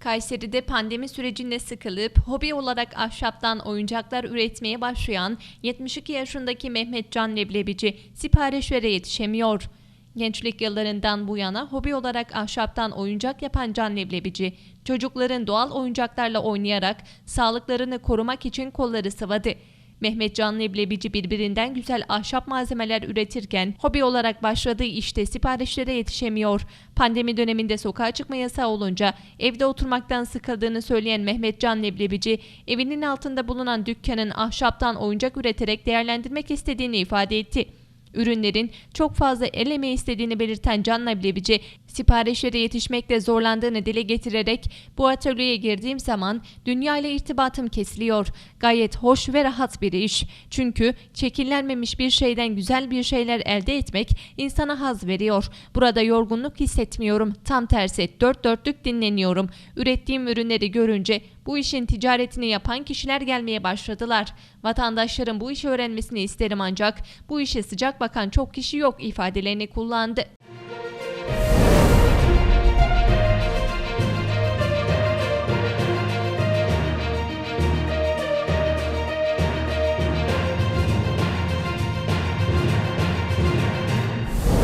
Kayseri'de pandemi sürecinde sıkılıp hobi olarak ahşaptan oyuncaklar üretmeye başlayan 72 yaşındaki Mehmet Can Leblebici siparişlere yetişemiyor. Gençlik yıllarından bu yana hobi olarak ahşaptan oyuncak yapan Can Leblebici, çocukların doğal oyuncaklarla oynayarak sağlıklarını korumak için kolları sıvadı. Mehmet Can Leblebici birbirinden güzel ahşap malzemeler üretirken hobi olarak başladığı işte siparişlere yetişemiyor. Pandemi döneminde sokağa çıkma yasağı olunca evde oturmaktan sıkıldığını söyleyen Mehmet Can Leblebici evinin altında bulunan dükkanın ahşaptan oyuncak üreterek değerlendirmek istediğini ifade etti. Ürünlerin çok fazla el emeği istediğini belirten Can Leblebici, siparişlere yetişmekte zorlandığını dile getirerek bu atölyeye girdiğim zaman dünya ile irtibatım kesiliyor. Gayet hoş ve rahat bir iş. Çünkü çekillenmemiş bir şeyden güzel bir şeyler elde etmek insana haz veriyor. Burada yorgunluk hissetmiyorum. Tam tersi dört dörtlük dinleniyorum. Ürettiğim ürünleri görünce bu işin ticaretini yapan kişiler gelmeye başladılar. Vatandaşların bu işi öğrenmesini isterim ancak bu işe sıcak bakan çok kişi yok ifadelerini kullandı.